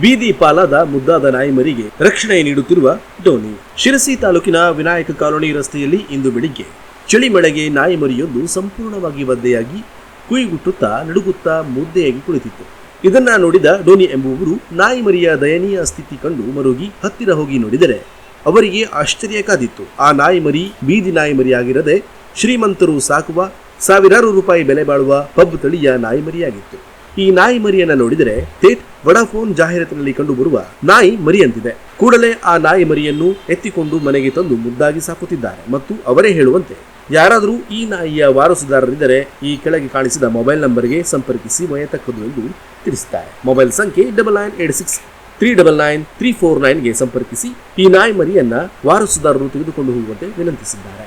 ಬೀದಿ ಪಾಲಾದ ಮುದ್ದಾದ ನಾಯಿಮರಿಗೆ ರಕ್ಷಣೆ ನೀಡುತ್ತಿರುವ ಡೋನಿ ಶಿರಸಿ ತಾಲೂಕಿನ ವಿನಾಯಕ ಕಾಲೋನಿ ರಸ್ತೆಯಲ್ಲಿ ಇಂದು ಬೆಳಿಗ್ಗೆ ಚಳಿಮಳೆಗೆ ನಾಯಿಮರಿಯೊಂದು ಸಂಪೂರ್ಣವಾಗಿ ಒದ್ದೆಯಾಗಿ ಕುಯ್ಗುಟ್ಟುತ್ತಾ ನಡುಗುತ್ತಾ ಮುದ್ದೆಯಾಗಿ ಕುಳಿತಿತ್ತು. ಇದನ್ನ ನೋಡಿದ ಡೋನಿ ಎಂಬುವರು ನಾಯಿಮರಿಯ ದಯನೀಯ ಸ್ಥಿತಿ ಕಂಡು ಮರುಗಿ ಹತ್ತಿರ ಹೋಗಿ ನೋಡಿದರೆ ಅವರಿಗೆ ಆಶ್ಚರ್ಯ ಕಾದಿತ್ತು. ಆ ನಾಯಿಮರಿ ಬೀದಿ ನಾಯಿಮರಿಯಾಗಿರದೆ ಶ್ರೀಮಂತರು ಸಾಕುವ ಸಾವಿರಾರು ರೂಪಾಯಿ ಬೆಲೆ ಬಾಳುವ ಪಬ್ ತಳಿಯ ನಾಯಿಮರಿಯಾಗಿತ್ತು. ಈ ನಾಯಿ ಮರಿಯನ್ನ ನೋಡಿದರೆ ತೇಟ್ ವಡಾಫೋನ್ ಜಾಹೀರಾತಿನಲ್ಲಿ ಕಂಡುಬರುವ ನಾಯಿ ಮರಿಯಂತಿದೆ. ಕೂಡಲೇ ಆ ನಾಯಿ ಮರಿಯನ್ನು ಎತ್ತಿಕೊಂಡು ಮನೆಗೆ ತಂದು ಮುದ್ದಾಗಿ ಸಾಕುತ್ತಿದ್ದಾರೆ. ಮತ್ತು ಅವರೇ ಹೇಳುವಂತೆ, ಯಾರಾದರೂ ಈ ನಾಯಿಯ ವಾರಸುದಾರರಿದ್ದರೆ ಈ ಕೆಳಗೆ ಕಾಣಿಸಿದ ಮೊಬೈಲ್ ನಂಬರ್ಗೆ ಸಂಪರ್ಕಿಸಿ ಒಯ್ಯತಕ್ಕದ್ದು ಎಂದು ತಿಳಿಸುತ್ತಾರೆ. ಮೊಬೈಲ್ ಸಂಖ್ಯೆ double nine eight six three double nine three four ನೈನ್ಗೆ ಸಂಪರ್ಕಿಸಿ ಈ ನಾಯಿ ಮರಿಯನ್ನ ವಾರಸುದಾರರು ತೆಗೆದುಕೊಂಡು ಹೋಗುವಂತೆ ವಿನಂತಿಸಿದ್ದಾರೆ.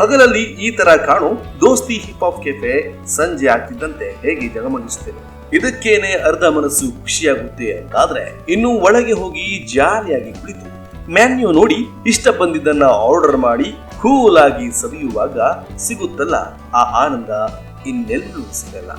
ಹಗಲಲ್ಲಿ ಈ ತರ ಕಾಣು. ದೋಸ್ತಿ ಹಿಪ್ ಹಾಪ್ ಕೆಫೆ ಸಂಜೆ ಆಗ್ತಿದ್ದಂತೆ ಹೇಗೆ ಜಗಮಗಿಸುತ್ತೇನೆ ಇದಕ್ಕೇನೆ ಅರ್ಧ ಮನಸ್ಸು ಖುಷಿಯಾಗುತ್ತೆ ಅಂತಾದ್ರೆ ಇನ್ನು ಒಳಗೆ ಹೋಗಿ ಜಾಲಿಯಾಗಿ ಕುಳಿತು ಮ್ಯಾನ್ಯೂ ನೋಡಿ ಇಷ್ಟ ಬಂದಿದ್ದನ್ನ ಆರ್ಡರ್ ಮಾಡಿ ಕೂಲ್ ಆಗಿ ಸವಿಯುವಾಗ ಸಿಗುತ್ತಲ್ಲ ಆ ಆನಂದ ಇನ್ನೆಲ್ಲೂ ಸಿಗಲ್ಲ.